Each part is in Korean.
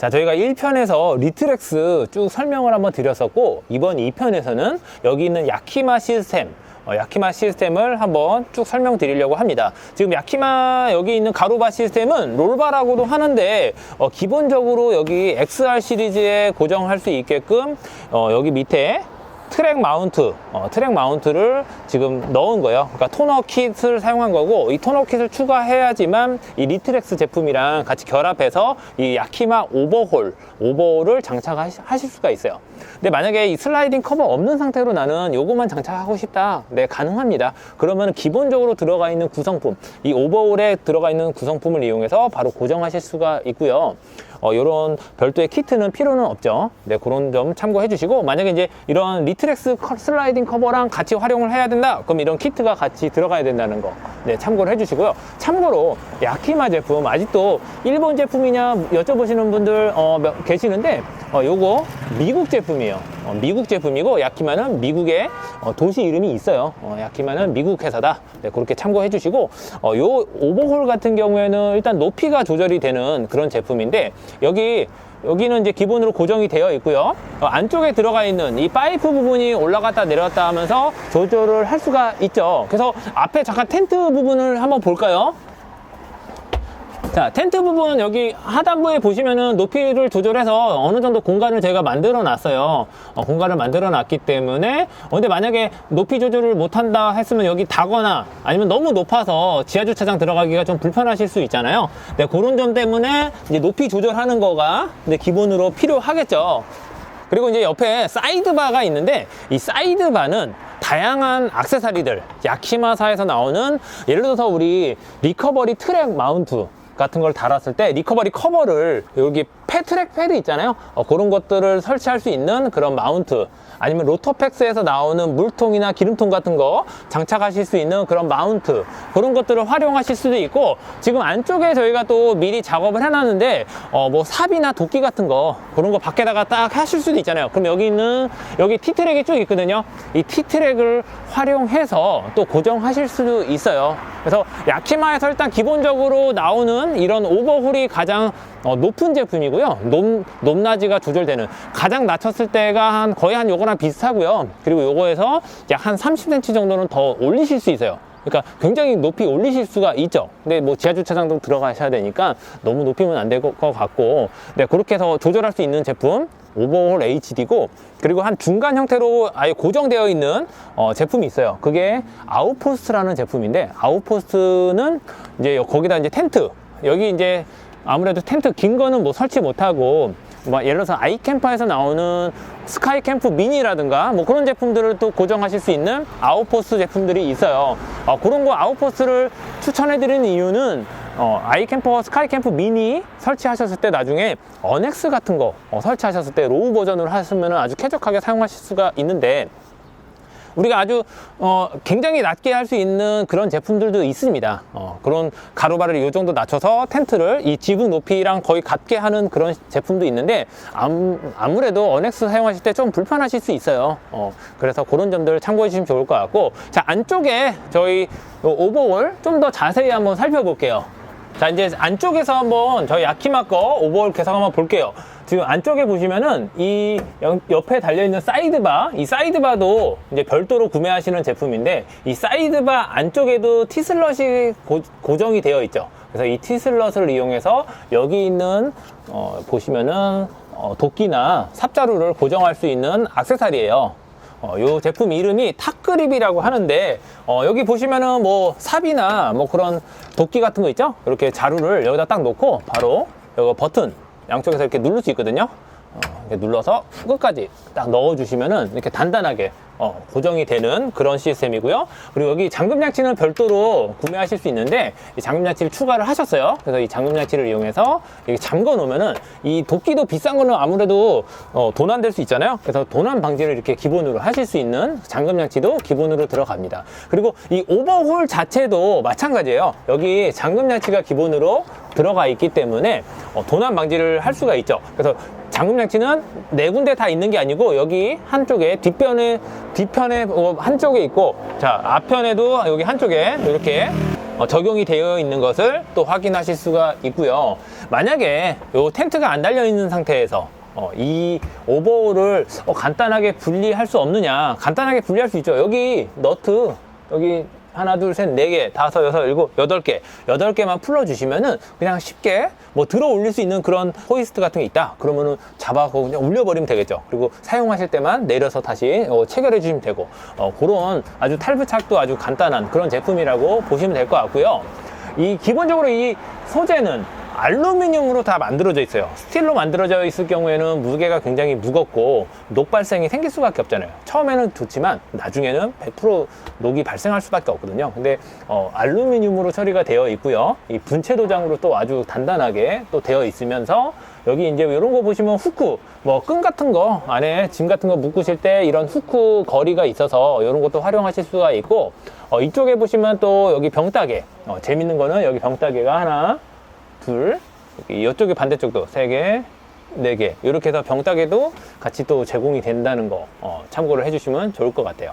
자, 저희가 1편에서 리트렉스 쭉 설명을 한번 드렸었고, 이번 2편에서는 여기 있는 야키마 시스템, 어, 야키마 시스템을 한번 쭉 설명드리려고 합니다. 지금 야키마 여기 있는 가로바 시스템은 롤바라고도 하는데, 어, 기본적으로 여기 XR 시리즈에 고정할 수 있게끔, 어, 여기 밑에 트랙 마운트, 어, 트랙 마운트를 지금 넣은 거예요. 그러니까 토너 킷을 사용한 거고, 이 토너 킷을 추가해야지만 이 리트렉스 제품이랑 같이 결합해서 이 야키마 오버홀, 오버홀을 장착하실 수가 있어요. 근데 만약에 이 슬라이딩 커버 없는 상태로 나는 요것만 장착하고 싶다. 네, 가능합니다. 그러면 기본적으로 들어가 있는 구성품, 이 오버홀에 들어가 있는 구성품을 이용해서 바로 고정하실 수가 있고요. 어, 이런 별도의 키트는 필요는 없죠. 네, 그런 점 참고해 주시고, 만약에 이제 이런 리트렉스 커- 슬라이딩 커버랑 같이 활용을 해야 된다? 그럼 이런 키트가 같이 들어가야 된다는 거, 네, 참고를 해 주시고요. 참고로, 야키마 제품, 아직도 일본 제품이냐 여쭤보시는 분들 어, 몇- 계시는데, 어, 요거 미국 제품이에요. 어, 미국 제품이고, 야키마는 미국의 어, 도시 이름이 있어요. 어, 야키마는 미국 회사다. 네, 그렇게 참고해 주시고, 어, 요 오버홀 같은 경우에는 일단 높이가 조절이 되는 그런 제품인데, 여기 여기는 이제 기본으로 고정이 되어 있고요. 어, 안쪽에 들어가 있는 이 파이프 부분이 올라갔다 내려갔다 하면서 조절을 할 수가 있죠. 그래서 앞에 잠깐 텐트 부분을 한번 볼까요? 자, 텐트 부분 여기 하단부에 보시면은 높이를 조절해서 어느 정도 공간을 제가 만들어 놨어요. 어, 공간을 만들어 놨기 때문에 어, 근데 만약에 높이 조절을 못 한다 했으면 여기 다거나 아니면 너무 높아서 지하 주차장 들어가기가 좀 불편하실 수 있잖아요. 네, 그런 점 때문에 이제 높이 조절하는 거가 이제 기본으로 필요하겠죠. 그리고 이제 옆에 사이드바가 있는데 이 사이드바는 다양한 액세서리들 야키마사에서 나오는 예를 들어서 우리 리커버리 트랙 마운트 같은 걸 달았을 때 리커버리 커버를 여기 패트랙 패드 있잖아요. 어, 그런 것들을 설치할 수 있는 그런 마운트 아니면 로터팩스에서 나오는 물통이나 기름통 같은 거 장착하실 수 있는 그런 마운트 그런 것들을 활용하실 수도 있고 지금 안쪽에 저희가 또 미리 작업을 해놨는데 어, 뭐 삽이나 도끼 같은 거 그런 거 밖에다가 딱 하실 수도 있잖아요. 그럼 여기 있는 여기 T트랙이 쭉 있거든요. 이 T트랙을 활용해서 또 고정하실 수도 있어요. 그래서 야키마에서 일단 기본적으로 나오는 이런 오버홀이 가장 어, 높은 제품이고요. 높, 높낮이가 조절되는 가장 낮췄을 때가 한 거의 한 요거랑 비슷하고요. 그리고 요거에서 약 한 30cm 정도는 더 올리실 수 있어요. 그러니까 굉장히 높이 올리실 수가 있죠. 근데 뭐 지하 주차장도 들어가셔야 되니까 너무 높이면 안 될 것 같고, 네 그렇게 해서 조절할 수 있는 제품 오버홀 HD고 그리고 한 중간 형태로 아예 고정되어 있는 어, 제품이 있어요. 그게 아웃포스트라는 제품인데 아웃포스트는 이제 거기다 이제 텐트 여기 이제 아무래도 텐트 긴 거는 뭐 설치 못하고 뭐 예를 들어서 아이캠퍼에서 나오는 스카이 캠프 미니라든가 뭐 그런 제품들을 또 고정하실 수 있는 아웃포스트 제품들이 있어요. 어, 그런 거 아웃포스트를 추천해 드리는 이유는 어, 아이캠퍼 스카이 캠프 미니 설치하셨을 때 나중에 어넥스 같은 거 어, 설치하셨을 때 로우 버전으로 하시면 아주 쾌적하게 사용하실 수가 있는데 우리가 아주 어, 굉장히 낮게 할 수 있는 그런 제품들도 있습니다. 어, 그런 가로바를 이 정도 낮춰서 텐트를 이 지붕 높이랑 거의 같게 하는 그런 제품도 있는데 암, 아무 래도 어넥스 사용하실 때 좀 불편하실 수 있어요. 어, 그래서 그런 점들 참고해 주시면 좋을 것 같고 자 안쪽에 저희 요 오버홀 좀더 자세히 한번 살펴볼게요. 자 이제 안쪽에서 한번 저희 야키마 거 오버홀 개성 한번 볼게요. 지금 안쪽에 보시면은 이 여- 옆에 달려있는 사이드바, 이 사이드바도 이제 별도로 구매하시는 제품인데 이 사이드바 안쪽에도 티슬럿이 고, 고정이 되어 있죠. 그래서 이 티슬럿을 이용해서 여기 있는 어, 보시면은 어, 도끼나 삽자루를 고정할 수 있는 액세서리예요. 어, 요 제품 이름이 탁그립이라고 하는데 어, 여기 보시면은 뭐 삽이나 뭐 그런 도끼 같은 거 있죠? 이렇게 자루를 여기다 딱 놓고 바로 여기 버튼 양쪽에서 이렇게 누를 수 있거든요. 눌러서 끝까지 딱 넣어주시면은 이렇게 단단하게 어, 고정이 되는 그런 시스템이고요. 그리고 여기 잠금 장치는 별도로 구매하실 수 있는데 이 잠금 장치를 추가를 하셨어요. 그래서 이 잠금 장치를 이용해서 잠궈 놓으면은 이 도끼도 비싼 거는 아무래도 어, 도난될 수 있잖아요. 그래서 도난 방지를 이렇게 기본으로 하실 수 있는 잠금 장치도 기본으로 들어갑니다. 그리고 이 오버홀 자체도 마찬가지예요. 여기 잠금 장치가 기본으로 들어가 있기 때문에 어, 도난 방지를 할 수가 있죠. 그래서 잠금 장치는 네 군데 다 있는 게 아니고 여기 한쪽에 뒷편에 뒷편에 어, 한쪽에 있고 자 앞편에도 여기 한쪽에 이렇게 어, 적용이 되어 있는 것을 또 확인하실 수가 있고요. 만약에 요 텐트가 안 달려 있는 상태에서 어, 이 오버홀을 어, 간단하게 분리할 수 없느냐? 간단하게 분리할 수 있죠. 여기 너트 여기 하나, 둘, 셋, 네 개, 다섯, 여섯, 일곱, 여덟 개, 여덟 개만 풀어주시면은 그냥 쉽게 뭐 들어 올릴 수 있는 그런 호이스트 같은 게 있다. 그러면은 잡아서 그냥 올려버리면 되겠죠. 그리고 사용하실 때만 내려서 다시 어, 체결해 주시면 되고, 어, 그런 아주 탈부착도 아주 간단한 그런 제품이라고 보시면 될 것 같고요. 이 기본적으로 이 소재는 알루미늄으로 다 만들어져 있어요. 스틸로 만들어져 있을 경우에는 무게가 굉장히 무겁고 녹 발생이 생길 수밖에 없잖아요. 처음에는 좋지만 나중에는 100% 녹이 발생할 수밖에 없거든요. 근데 어, 알루미늄으로 처리가 되어 있고요. 이 분체 도장으로 또 아주 단단하게 또 되어 있으면서 여기 이제 이런 거 보시면 후크 뭐 끈 같은 거 안에 짐 같은 거 묶으실 때 이런 후크 거리가 있어서 이런 것도 활용하실 수가 있고 어, 이쪽에 보시면 또 여기 병따개 어, 재밌는 거는 여기 병따개가 하나 둘, 이쪽에 반대쪽도 세 개, 네 개. 이렇게 해서 병따개도 같이 또 제공이 된다는 거 어, 참고를 해주시면 좋을 것 같아요.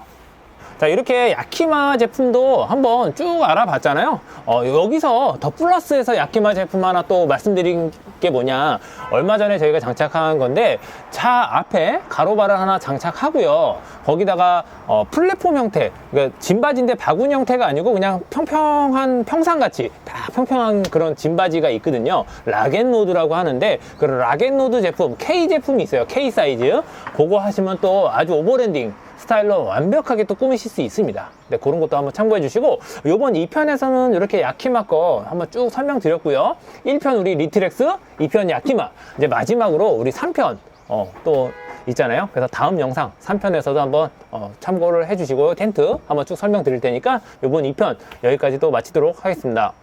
자 이렇게 야키마 제품도 한번 쭉 알아봤잖아요. 어, 여기서 더 플러스에서 야키마 제품 하나 또 말씀드린 게 뭐냐. 얼마 전에 저희가 장착한 건데 차 앞에 가로바를 하나 장착하고요. 거기다가 어, 플랫폼 형태 그러니까 짐바지인데 바구니 형태가 아니고 그냥 평평한 평상같이 다 평평한 그런 짐바지가 있거든요. 락앤로드라고 하는데 그 락앤로드 제품 K 제품이 있어요. K 사이즈. 그거 하시면 또 아주 오버랜딩 스타일로 완벽하게 또 꾸미실 수 있습니다. 네, 그런 것도 한번 참고해 주시고 요번 2편에서는 이렇게 야키마 거 한번 쭉 설명드렸고요. 1편 우리 리트렉스, 2편 야키마 이제 마지막으로 우리 3편 어, 또 있잖아요. 그래서 다음 영상 3편에서도 한번 어, 참고를 해 주시고요. 텐트 한번 쭉 설명드릴 테니까 요번 2편 여기까지 또 마치도록 하겠습니다.